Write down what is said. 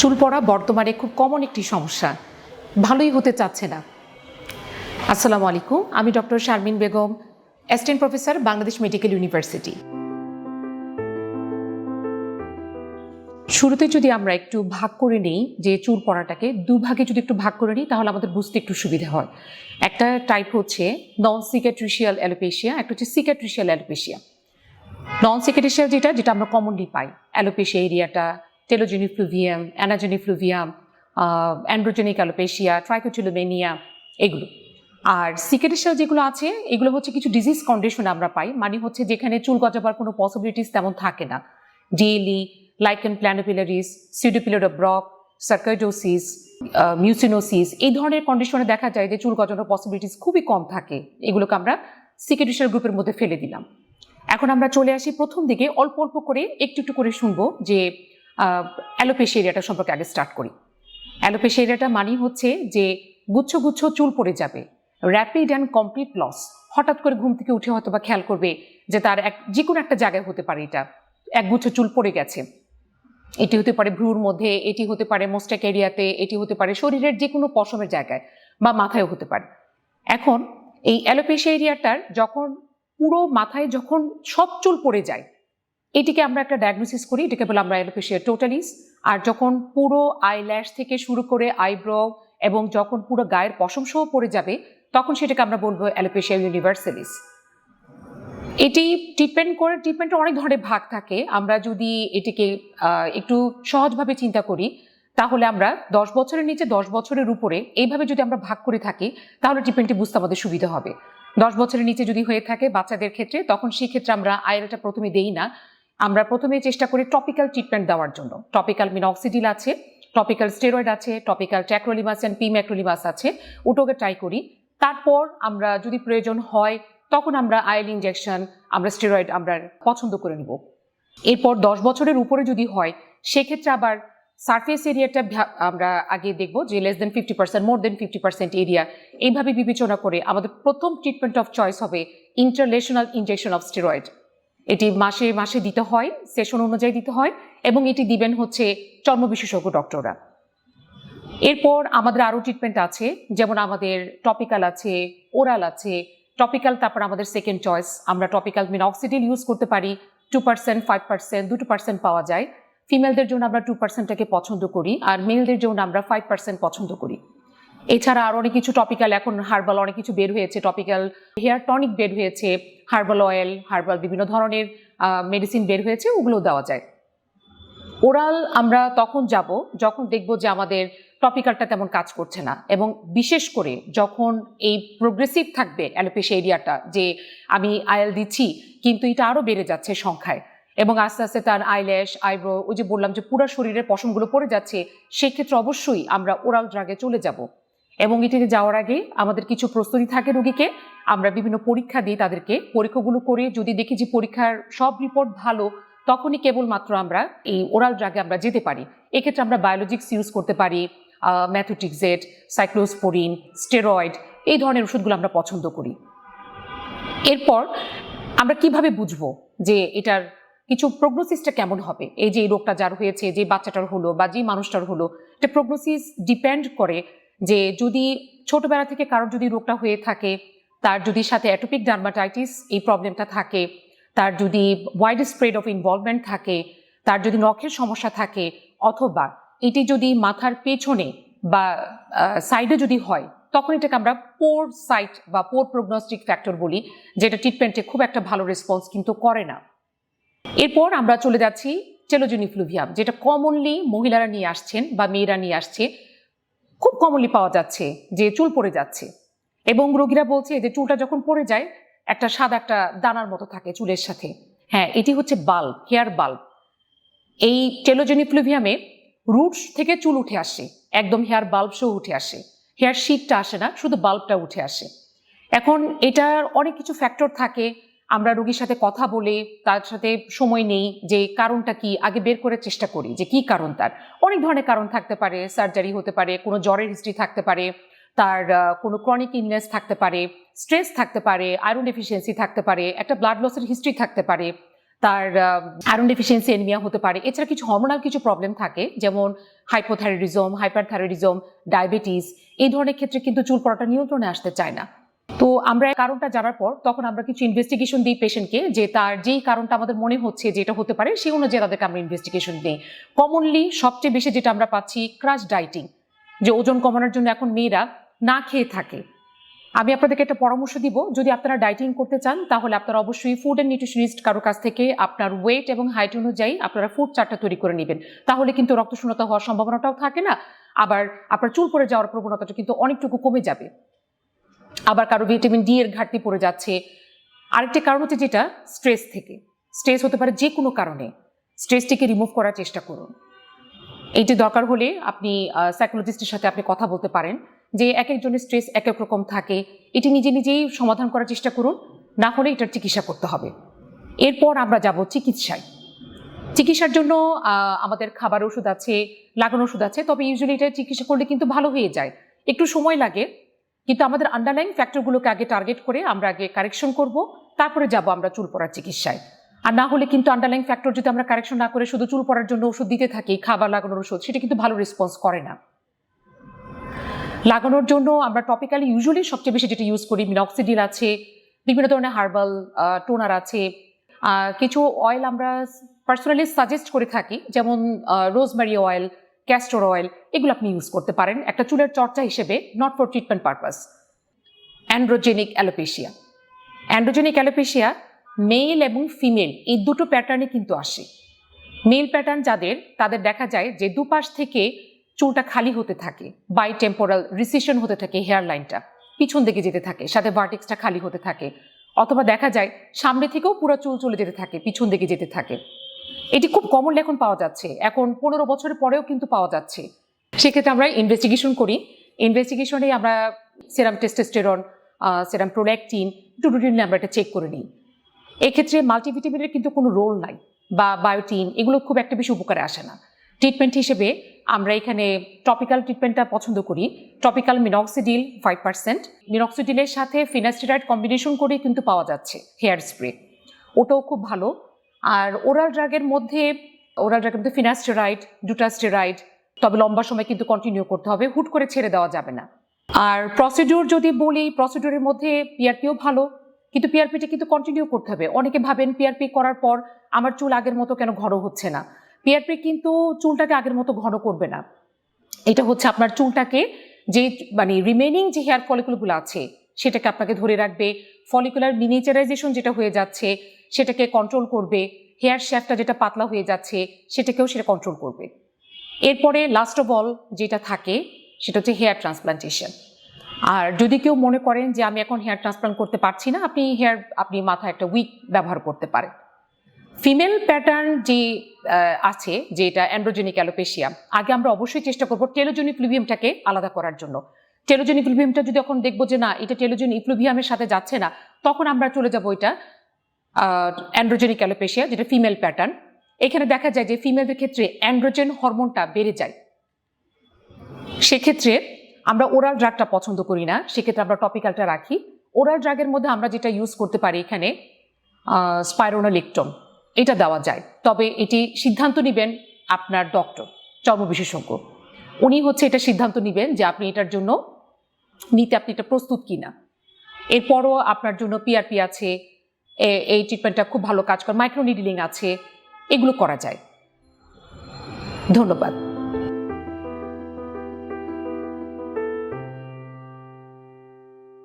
চুল পড়া বর্তমানে খুব কমন একটি সমস্যা। ভালোই হতে চাচ্ছে না। আসসালামু আলাইকুম, আমি doctor Sharmin Begum assistant professor Bangladesh medical university শুরুতে যদি আমরা একটু ভাগ করে নিই, যে চুল পড়াটাকে দুভাগে যদি একটু ভাগ করে নিই, তাহলে আমাদের বুঝতে একটু সুবিধা হয়। একটা টাইপ হচ্ছে নন সিকেট্রিশিয়াল অ্যালোপেশিয়া একটা হচ্ছে সিকেট্রিশিয়াল অ্যালোপেশিয়া নন সিকেট্রিশিয়াল যেটা যেটা আমরা কমনলি পাই। অ্যালোপেশিয়া এরিয়াটা টেলোজেনিক ফ্লুভিয়াম অ্যানাজেনিক ফ্লুভিয়াম অ্যান্ড্রোজেনিক অ্যালোপেশিয়া, ট্রাইকোটিলোমেনিয়া, এগুলো। আর সিকেটেশিয়াল যেগুলো আছে, এগুলো হচ্ছে কিছু ডিজিজ কন্ডিশন আমরা পাই মানে হচ্ছে যেখানে চুল গজাবার কোনো পসিবিলিটিস তেমন থাকে না। ডিএলি লাইকেন প্ল্যানোপিলারিস সিউডোপিলার ব্রক সার্কাইডোসিস মিউসিনোসিস এই ধরনের কন্ডিশনে দেখা যায় যে চুল গজানোর পসিবিলিটিস খুবই কম থাকে। এগুলোকে আমরা সিকেটেশিয়াল গ্রুপের মধ্যে ফেলে দিলাম। এখন আমরা চলে আসি প্রথম দিকে, অল্প অল্প করে একটু একটু করে শুনব যে অ্যালোপেশি এরিয়াটা সম্পর্কে আগে স্টার্ট করি। অ্যালোপেশি এরিয়াটা মানেই হচ্ছে যে গুচ্ছ গুচ্ছ চুল পড়ে যাবে র্যাপিড অ্যান্ড কমপ্লিট লস হঠাৎ করে ঘুম থেকে উঠে হয়তো বা খেয়াল করবে যে তার এক যে কোনো একটা জায়গায় হতে পারে এটা। এক গুচ্ছ চুল পড়ে গেছে। এটি হতে পারে ভ্রুর মধ্যে, এটি হতে পারে মোস্টেক এরিয়াতে, এটি হতে পারে শরীরের যে কোনো পশমের জায়গায় বা মাথায়ও হতে পারে। এখন এই অ্যালোপেশিয়া এরিয়াটার যখন পুরো মাথায় যখন সব চুল পড়ে যায় এটিকে আমরা একটা ডায়াগনোসিস করি, এটাকে বলে আমরা অ্যালোপেশিয়া টোটালিস আর যখন পুরো আই ল্যাশ থেকে শুরু করে আইব্রো এবং যখন পুরো গায়ের পশম সহ পড়ে যাবে, তখন সেটাকে আমরা বলব অ্যালোপেশিয়া ইউনিভার্সালিস এটি ট্রিটমেন্ট করে ট্রিটমেন্টের অনেক ধরনের ভাগ থাকে। আমরা যদি এটিকে একটু সহজভাবে চিন্তা করি, তাহলে আমরা দশ বছরের নিচে দশ বছরের উপরে এইভাবে যদি আমরা ভাগ করে থাকি, তাহলে ট্রিটমেন্টটি বুঝতে আমাদের সুবিধা হবে। দশ বছরের নিচে যদি হয়ে থাকে বাচ্চাদের ক্ষেত্রে, তখন সেই ক্ষেত্রে আমরা আয়রাটা প্রথমে দেই না। আমরা প্রথমে চেষ্টা করি টপিক্যাল ট্রিটমেন্ট দেওয়ার জন্য। টপিক্যাল মিনক্সিডিল আছে টপিক্যাল স্টেরয়েড আছে টপিক্যাল ট্যাক্রোলিমাস অ্যান্ড পিম্যাক্রোলিমাস আছে, ওটোকে ট্রাই করি। তারপর আমরা যদি প্রয়োজন হয়, তখন আমরা আয়েল ইনজেকশন আমরা স্টেরয়েড আমরা পছন্দ করে নিব। এরপর দশ বছরের উপরে যদি হয়, সেক্ষেত্রে আবার সারফেস এরিয়াটা আমরা আগে দেখব যে less than fifty percent more than fifty percent area এইভাবে বিবেচনা করে আমাদের প্রথম ট্রিটমেন্ট অফ চয়েস হবে ইন্টারলেশনাল ইঞ্জেকশন অফ স্টেরয়েড এটি মাসে মাসে দিতে হয় সেশন অনুযায়ী দিতে হয় এবং এটি দিবেন হচ্ছে চর্ম বিশেষজ্ঞ ডক্টররা এরপর আমাদের আরও ট্রিটমেন্ট আছে, যেমন আমাদের টপিক্যাল আছে ওরাল আছে টপিক্যাল তারপর আমাদের সেকেন্ড চয়েস আমরা টপিক্যাল মিনক্সিডিল ইউজ করতে পারি টু পার্সেন্ট ফাইভ পার্সেন্ট দুটো পার্সেন্ট পাওয়া যায়। ফিমেলদের জন্য আমরা টু পার্সেন্টটাকে পছন্দ করি আর মেলদের জন্য আমরা ফাইভ পার্সেন্ট পছন্দ করি। এছাড়া আরও অনেক কিছু টপিক্যাল এখন হার্বাল অনেক কিছু বের হয়েছে টপিক্যাল হেয়ার টনিক বের হয়েছে হার্বাল অয়েল হার্বাল বিভিন্ন ধরনের মেডিসিন বের হয়েছে ওগুলো দেওয়া যায়। ওরাল আমরা তখন যাব, যখন দেখব যে আমাদের টপিক্যালটা তেমন কাজ করছে না এবং বিশেষ করে যখন এই প্রোগ্রেসিভ থাকবে অ্যালোপেশিয়া এরিয়াটা যে আমি আয়েল দিচ্ছি, কিন্তু এটা আরও বেড়ে যাচ্ছে সংখ্যায় এবং আস্তে আস্তে তার আইল্যাশ আইব্রো ওই যে বললাম যে পুরো শরীরের পশমগুলো পড়ে যাচ্ছে, সেক্ষেত্রে অবশ্যই আমরা ওরাল ড্রাগে চলে যাব। এবং এটিতে যাওয়ার আগে আমাদের কিছু প্রস্তুতি থাকে রোগীকে। আমরা বিভিন্ন পরীক্ষা দিই তাদেরকে। পরীক্ষাগুলো করে যদি দেখি যে পরীক্ষার সব রিপোর্ট ভালো, তখনই কেবলমাত্র আমরা এই ওরাল ড্রাগে আমরা যেতে পারি। এক্ষেত্রে আমরা বায়োলজিক্স ইউজ করতে পারি ম্যাথোটিক্সেট সাইক্লোস্পোরিন স্টেরয়েড এই ধরনের ওষুধগুলো আমরা পছন্দ করি। এরপর আমরা কীভাবে বুঝব যে এটার কিছু প্রোগনোসিসটা কেমন হবে? এই যে এই রোগটা যার হয়েছে, যে বাচ্চাটার হলো বা যে মানুষটার হলো, এটা প্রোগনোসিস ডিপেন্ড করে যে যদি ছোটবেলা থেকে কারোর যদি রোগটা হয়ে থাকে, তার যদি সাথে অ্যাটোপিক ডার্মাটাইটিস এই প্রবলেমটা থাকে, তার যদি ওয়াইড স্প্রেড অফ ইনভলভমেন্ট থাকে, তার যদি নখের সমস্যা থাকে, অথবা এটি যদি মাথার পেছনে বা সাইডে যদি হয়, তখন এটাকে আমরা পোর সাইট বা পোর প্রোগনস্টিক ফ্যাক্টর বলি, যেটা ট্রিটমেন্টে খুব একটা ভালো রেসপন্স কিন্তু করে না। এরপর আমরা চলে যাচ্ছি টেলোজেনিফ্লুভিয়াম যেটা কমনলি মহিলারা নিয়ে আসছেন বা মেয়েরা নিয়ে আসছে খুব কমনলি পাওয়া যাচ্ছে যে চুল পড়ে যাচ্ছে। এবং রোগীরা বলছে যে চুলটা যখন পড়ে যায়, একটা সাদা একটা দানার মতো থাকে চুলের সাথে। হ্যাঁ এটি হচ্ছে বাল্ব হেয়ার বাল্ব এই টেলোজেনিফ্লুভিয়ামে রুটস থেকে চুল উঠে আসে, একদম হেয়ার বাল্ব সহ উঠে আসে। হেয়ার শিটটা আসে না, শুধু বাল্বটা উঠে আসে। এখন এটার অনেক কিছু ফ্যাক্টর থাকে আমরা রোগীর সাথে কথা বলে তার সাথে সময় নেই যে কারণটা কি, আগে বের করার চেষ্টা করি যে কি কারণ তার। অনেক ধরনের কারণ থাকতে পারে সার্জারি হতে পারে, কোনো জ্বরের হিস্ট্রি থাকতে পারে, তার কোনো ক্রনিক ইলনেস থাকতে পারে স্ট্রেস থাকতে পারে আয়রন ডেফিসিয়েন্সি থাকতে পারে, একটা ব্লাড লসের হিস্ট্রি থাকতে পারে, তার আয়রন ডেফিসিয়েন্সি এনিমিয়া হতে পারে, এছাড়া কিছু হরমোনাল কিছু প্রবলেম থাকে, যেমন হাইপোথাইরয়েডিজম হাইপারথাইরয়েডিজম ডায়াবেটিস এই ধরনের ক্ষেত্রে কিন্তু চুল পড়াটা নিয়ন্ত্রণে আসতে চায় না। তো আমরা কারণটা জানার পর তখন আমরা কিছু ইনভেস্টিগেশন দিই পেশেন্টকে যে তার যেই কারণটা আমাদের মনে হচ্ছে যে এটা হতে পারে, সেই অনুযায়ী তাদেরকে আমরা ইনভেস্টিগেশন দিই। কমনলি সবচেয়ে বেশি যেটা আমরা পাচ্ছি ক্রাশ ডাইটিং যে ওজন কমানোর জন্য এখন মেয়েরা না খেয়ে থাকে। আমি আপনাদেরকে একটা পরামর্শ দিব, যদি আপনারা ডাইটিং করতে চান, তাহলে আপনারা অবশ্যই ফুড অ্যান্ড নিউট্রিশনিস্ট কারও কাছ থেকে আপনার ওয়েট এবং হাইট অনুযায়ী আপনারা ফুড চার্টটা তৈরি করে নেবেন। তাহলে কিন্তু রক্তশূন্যতা হওয়ার সম্ভাবনাটাও থাকে না, আবার আপনার চুল পড়ে যাওয়ার প্রবণতাটা কিন্তু অনেকটুকু কমে যাবে। আবার কারও ভিটামিন ডি এর ঘাটতি পড়ে যাচ্ছে। আরেকটি কারণ হচ্ছে যেটা স্ট্রেস থেকে। স্ট্রেস হতে পারে যে কোনো কারণে। স্ট্রেসটিকে রিমুভ করার চেষ্টা করুন। এইটি দরকার হলে আপনি সাইকোলজিস্টের সাথে আপনি কথা বলতে পারেন যে এক একজনের স্ট্রেস এক এক রকম থাকে। এটি নিজে নিজেই সমাধান করার চেষ্টা করুন। না হলে এটার চিকিৎসা করতে হবে। এরপর আমরা যাব চিকিৎসায়। চিকিৎসার জন্য আমাদের খাবার ওষুধ আছে, লাগানো ওষুধ আছে, তবে ইউজুয়ালি এটা চিকিৎসা করলে কিন্তু ভালো হয়ে যায়। একটু সময় লাগে কিন্তু আমাদের আন্ডারলাইন ফ্যাক্টরগুলোকে আগে টার্গেট করে আমরা আগে কারেকশন করব, তারপরে যাব আমরা চুল পড়ার চিকিৎসায়। আর না হলে কিন্তু আন্ডারলাইন ফ্যাক্টর যদি আমরা কারেকশন না করে শুধু চুল পড়ার জন্য ওষুধ দিতে থাকি, খাবার লাগানোর ওষুধ, সেটা কিন্তু ভালো রেসপন্স করে না। লাগানোর জন্য আমরা টপিক্যালি ইউজুয়ালি সবচেয়ে বেশি যেটা ইউজ করি মিনক্সিডিল আছে, বিভিন্ন ধরনের হার্বাল টোনার আছে। কিছু অয়েল আমরা পার্সোনালি সাজেস্ট করে থাকি, যেমন রোজমারি অয়েল ক্যাস্টর অয়েল এগুলো আপনি ইউজ করতে পারেন। একটা চুলের চর্চা হিসেবে not for treatment purpose androgenic alopecia androgenic alopecia male এবং ফিমেল এই দুটো প্যাটার্নে কিন্তু আসে। মেল প্যাটার্ন যাদের, তাদের দেখা যায় যে দুপাশ থেকে চুলটা খালি হতে থাকে বাই টেম্পোরাল রিসিশন হতে থাকে হেয়ার লাইনটা পিছন দিকে যেতে থাকে, সাথে ভার্টিক্সটা খালি হতে থাকে। অথবা দেখা যায় সামনে থেকেও পুরো চুল চলে যেতে থাকে, পিছন দিকে যেতে থাকে। এটি খুব কমন এখন পাওয়া যাচ্ছে। এখন পনেরো বছরের পরেও কিন্তু পাওয়া যাচ্ছে। সেক্ষেত্রে আমরা ইনভেস্টিগেশন করি। ইনভেস্টিগেশনে আমরা serum testosterone serum prolactin routinely আমরা এটা চেক করে নিই। এক্ষেত্রে মাল্টিভিটামিনের কিন্তু কোনো রোল নাই বা বায়োটিন এগুলো খুব একটা বেশি উপকারে আসে না। ট্রিটমেন্ট হিসেবে আমরা এখানে টপিক্যাল ট্রিটমেন্টটা পছন্দ করি। টপিক্যাল মিনক্সিডিল ফাইভ পার্সেন্ট মিনক্সিডিলের সাথে ফিনাস্টেরাইড কম্বিনেশন করে কিন্তু পাওয়া যাচ্ছে হেয়ার স্প্রে ওটাও খুব ভালো। আর ওরাল ড্রাগের মধ্যে ওরাল ড্রাগের মধ্যে ফিনাস্টেরাইড ডুটাস্টেরাইড তবে লম্বা সময় কিন্তু কন্টিনিউ করতে হবে, হুট করে ছেড়ে দেওয়া যাবে না। আর প্রসিডিউর যদি বলি প্রসিডিউরের মধ্যে পিআরপিও ভালো, কিন্তু পিআরপিটা কিন্তু কন্টিনিউ করতে হবে। অনেকে ভাবেন পিআরপি করার পর আমার চুল আগের মতো কেন ঘন হচ্ছে না? পিআরপি কিন্তু চুলটাকে আগের মতো ঘন করবে না। এটা হচ্ছে আপনার চুলটাকে যে মানে রিমেনিং যে হেয়ার ফলিকুলগুলো আছে, সেটাকে আপনাকে ধরে রাখবে। ফলিকুলার মিনিচারাইজেশন যেটা হয়ে যাচ্ছে সেটাকে কন্ট্রোল করবে হেয়ার শ্যাফটা যেটা পাতলা হয়ে যাচ্ছে, সেটাকেও সেটা কন্ট্রোল করবে। এরপরে লাস্ট অফ অল যেটা থাকে, সেটা হচ্ছে হেয়ার ট্রান্সপ্লান্টেশন আর যদি কেউ মনে করেন যে আমি এখন হেয়ার ট্রান্সপ্লান্ট করতে পারছি না, আপনি হেয়ার আপনি মাথায় একটা উইক ব্যবহার করতে পারেন। ফিমেল প্যাটার্ন যে আছে, যে এটা অ্যান্ড্রোজেনিক অ্যালোপেশিয়া আগে আমরা অবশ্যই চেষ্টা করব টেলোজেনিক ইফ্লুভিয়ামটাকে আলাদা করার জন্য। টেলোজেনিক ইফ্লুভিয়ামটা যদি এখন দেখব যে না, এটা টেলোজেন ইফ্লুভিয়ামের সাথে যাচ্ছে না, তখন আমরা চলে যাব এটা অ্যান্ড্রোজেনিক অ্যালোপেশিয়া যেটা ফিমেল প্যাটার্ন এখানে দেখা যায় যে ফিমেলদের ক্ষেত্রে অ্যান্ড্রোজেন হরমোনটা বেড়ে যায়। সেক্ষেত্রে আমরা ওরাল ড্রাগটা পছন্দ করি না, সেক্ষেত্রে আমরা টপিক্যালটা রাখি। ওরাল ড্রাগের মধ্যে আমরা যেটা ইউজ করতে পারি এখানে স্পাইরোনালিকটম এটা দেওয়া যায়। তবে এটি সিদ্ধান্ত নেবেন আপনার ডক্টর চর্ম বিশেষজ্ঞ। উনি হচ্ছে এটা সিদ্ধান্ত নেবেন যে আপনি এটার জন্য নিতে, আপনি এটা প্রস্তুত কিনা। এরপরও আপনার জন্য পিআরপি আছে এই ট্রিটমেন্টটা খুব ভালো কাজ করে মাইক্রোনিডিলিং আছে এগুলো করা যায়। ধন্যবাদ।